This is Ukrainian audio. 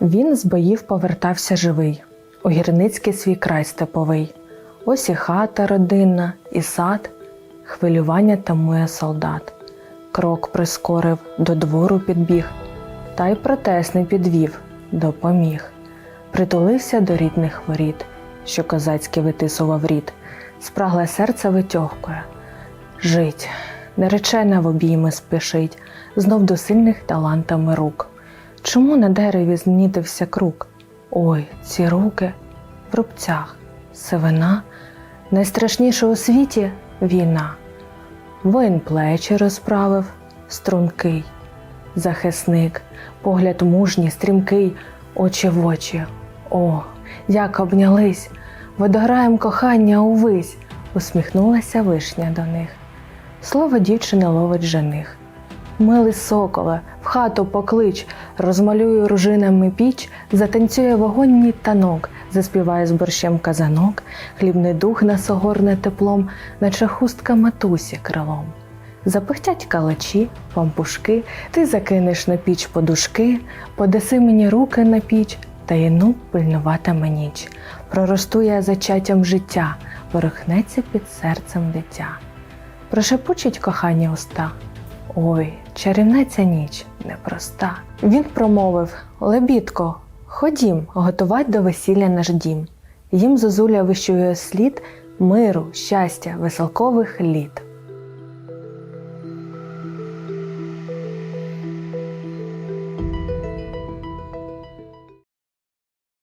Він з боїв повертався живий, у гірницький свій край степовий. Ось і хата родинна, і сад, хвилювання тамує солдат. Крок прискорив, до двору підбіг, та й протест не підвів, допоміг. Притулився до рідних воріт, що козацький витисував рід, спрагле серце витьохкує. Жить, наречена в обійми спішить, знов до сильних талантами рук. Чому на дереві знітився круг? Ой, ці руки в рубцях, сивина, найстрашніше у світі війна. Воїн плечі розправив, стрункий, захисник, погляд мужній, стрімкий, очі в очі. О, як обнялись, водограєм кохання увись, усміхнулася вишня до них. Слово дівчини ловить жених. Милий соколе, в хату поклич, розмалюю ружинами піч, затанцює вогонь танок, заспіває з борщем казанок, хлібний дух нас огорне теплом, наче хустка матусі крилом. Запихтять калачі, пампушки, ти закинеш на піч подушки, подаси мені руки на піч, та єну пильнуватиме ніч. Проросту я зачаттям життя, ворухнеться під серцем дитя. Прошепочуть кохання уста. Ой, чарівна ніч непроста. Він промовив Лебідко, ходім, готувати до весілля наш дім. Їм зозуля вищує слід миру, щастя, веселкових літ.